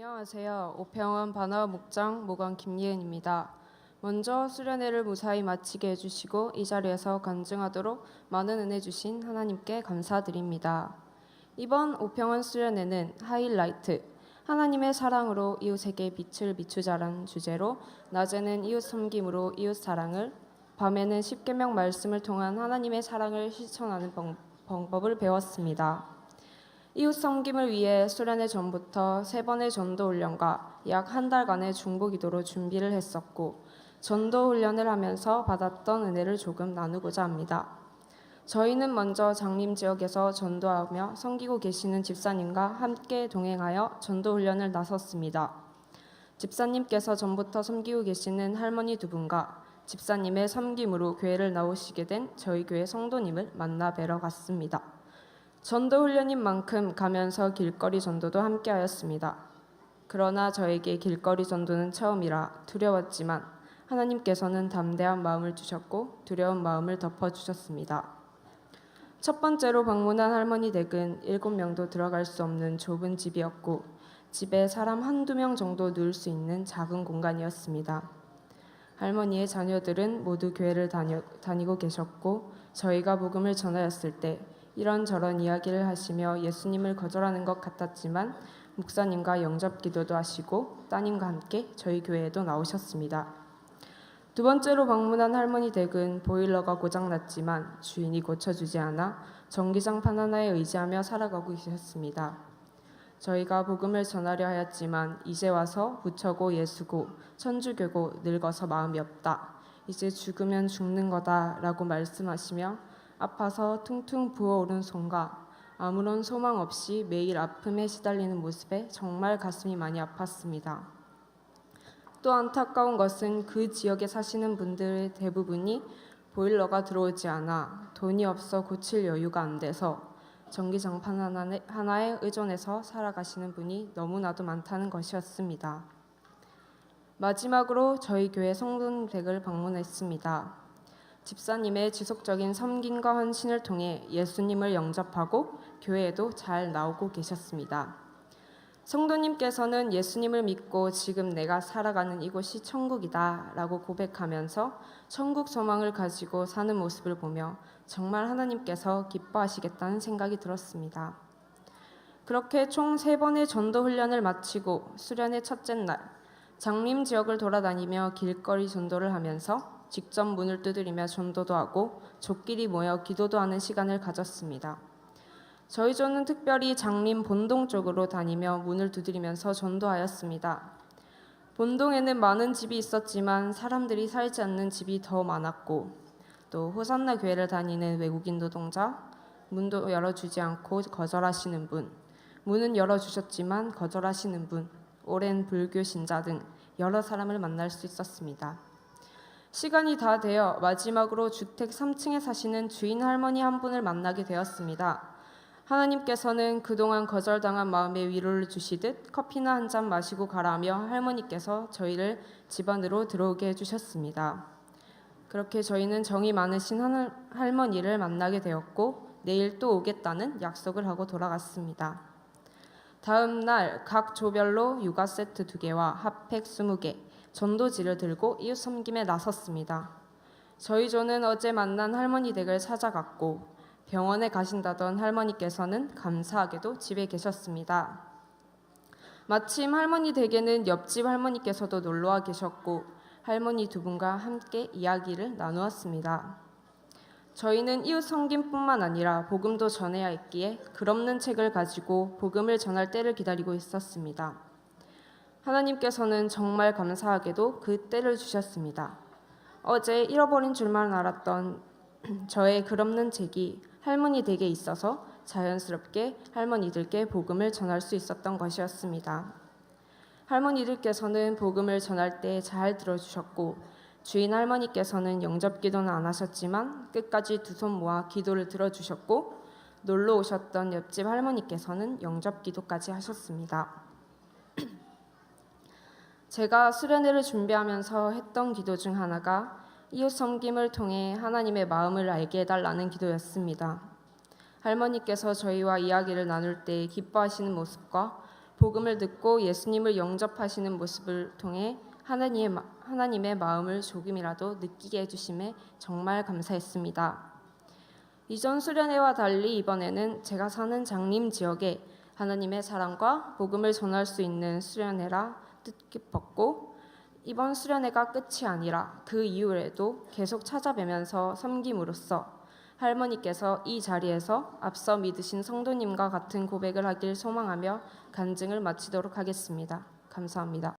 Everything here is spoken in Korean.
안녕하세요. 오평원 반화 목장 목원 김예은입니다. 먼저 수련회를 무사히 마치게 해주시고 이 자리에서 간증하도록 많은 은혜 주신 하나님께 감사드립니다. 이번 오평원 수련회는 하이라이트 하나님의 사랑으로 이웃에게 빛을 비추자라는 주제로 낮에는 이웃 섬김으로 이웃 사랑을 밤에는 십계명 말씀을 통한 하나님의 사랑을 실천하는 방- 방법을 배웠습니다. 이웃 섬김을 위해 수련회 전부터 세 번의 전도 훈련과 약 한 달간의 중보 기도로 준비를 했었고 전도 훈련을 하면서 받았던 은혜를 조금 나누고자 합니다. 저희는 먼저 장림 지역에서 전도하며 섬기고 계시는 집사님과 함께 동행하여 전도 훈련을 나섰습니다. 집사님께서 전부터 섬기고 계시는 할머니 두 분과 집사님의 섬김으로 교회를 나오시게 된 저희 교회 성도님을 만나 뵈러 갔습니다. 전도 훈련인 만큼 가면서 길거리 전도도 함께 하였습니다. 그러나 저에게 길거리 전도는 처음이라 두려웠지만 하나님께서는 담대한 마음을 주셨고 두려운 마음을 덮어 주셨습니다. 첫 번째로 방문한 할머니 댁은 일곱 명도 들어갈 수 없는 좁은 집이었고 집에 사람 한두 명 정도 누울 수 있는 작은 공간이었습니다. 할머니의 자녀들은 모두 교회를 다녀, 다니고 계셨고 저희가 복음을 전하였을 때 이런저런 이야기를 하시며 예수님을 거절하는 것 같았지만 목사님과 영접 기도도 하시고 따님과 함께 저희 교회에도 나오셨습니다. 두 번째로 방문한 할머니 댁은 보일러가 고장났지만 주인이 고쳐주지 않아 전기장판 하나에 의지하며 살아가고 계셨습니다. 저희가 복음을 전하려 하였지만 이제 와서 부처고 예수고 천주교고 늙어서 마음이 없다. 이제 죽으면 죽는 거다라고 말씀하시며 아파서 퉁퉁 부어오른 손과 아무런 소망 없이 매일 아픔에 시달리는 모습에 정말 가슴이 많이 아팠습니다. 또 안타까운 것은 그 지역에 사시는 분들의 대부분이 보일러가 들어오지 않아 돈이 없어 고칠 여유가 안 돼서 전기장판 하나에, 의존해서 살아가시는 분이 너무나도 많다는 것이었습니다. 마지막으로 저희 교회 성돈 댁을 방문했습니다. 집사님의 지속적인 섬김과 헌신을 통해 예수님을 영접하고 교회에도 잘 나오고 계셨습니다. 성도님께서는 예수님을 믿고 지금 내가 살아가는 이곳이 천국이다 라고 고백하면서 천국 소망을 가지고 사는 모습을 보며 정말 하나님께서 기뻐하시겠다는 생각이 들었습니다. 그렇게 총세 번의 전도 훈련을 마치고 수련의 첫째 날 장림 지역을 돌아다니며 길거리 전도를 하면서 직접 문을 두드리며 전도도 하고 족끼리 모여 기도도 하는 시간을 가졌습니다. 저희 조는 특별히 장림 본동 쪽으로 다니며 문을 두드리면서 전도하였습니다. 본동에는 많은 집이 있었지만 사람들이 살지 않는 집이 더 많았고 또 호산나 교회를 다니는 외국인 노동자, 문도 열어주지 않고 거절하시는 분, 문은 열어주셨지만 거절하시는 분, 오랜 불교 신자 등 여러 사람을 만날 수 있었습니다. 시간이 다 되어 마지막으로 주택 3층에 사시는 주인 할머니 한 분을 만나게 되었습니다. 하나님께서는 그동안 거절당한 마음에 위로를 주시듯 커피나 한 잔 마시고 가라며 할머니께서 저희를 집 안으로 들어오게 해주셨습니다. 그렇게 저희는 정이 많으신 할머니를 만나게 되었고 내일 또 오겠다는 약속을 하고 돌아갔습니다. 다음 날 각 조별로 육아 세트 두 개와 핫팩 20개, 전도지를 들고 이웃 섬김에 나섰습니다. 저희 조는 어제 만난 할머니 댁을 찾아갔고 병원에 가신다던 할머니께서는 감사하게도 집에 계셨습니다. 마침 할머니 댁에는 옆집 할머니께서도 놀러와 계셨고 할머니 두 분과 함께 이야기를 나누었습니다. 저희는 이웃 섬김뿐만 아니라 복음도 전해야 했기에 글없는 책을 가지고 복음을 전할 때를 기다리고 있었습니다. 하나님께서는 정말 감사하게도 그 때를 주셨습니다. 어제 잃어버린 줄만 알았던 저의 글없는 책이 할머니 댁에 있어서 자연스럽게 할머니들께 복음을 전할 수 있었던 것이었습니다. 할머니들께서는 복음을 전할 때 잘 들어주셨고 주인 할머니께서는 영접 기도는 안 하셨지만 끝까지 두 손 모아 기도를 들어주셨고 놀러 오셨던 옆집 할머니께서는 영접 기도까지 하셨습니다. 제가 수련회를 준비하면서 했던 기도 중 하나가 이웃 섬김을 통해 하나님의 마음을 알게 해달라는 기도였습니다. 할머니께서 저희와 이야기를 나눌 때 기뻐하시는 모습과 복음을 듣고 예수님을 영접하시는 모습을 통해 하나님의, 마- 하나님의 마음을 조금이라도 느끼게 해주심에 정말 감사했습니다. 이전 수련회와 달리 이번에는 제가 사는 장림 지역에 하나님의 사랑과 복음을 전할 수 있는 수련회라 뜻깊었고 이번 수련회가 끝이 아니라 그 이후에도 계속 찾아뵈면서 섬김으로써 할머니께서 이 자리에서 앞서 믿으신 성도님과 같은 고백을 하길 소망하며 간증을 마치도록 하겠습니다. 감사합니다.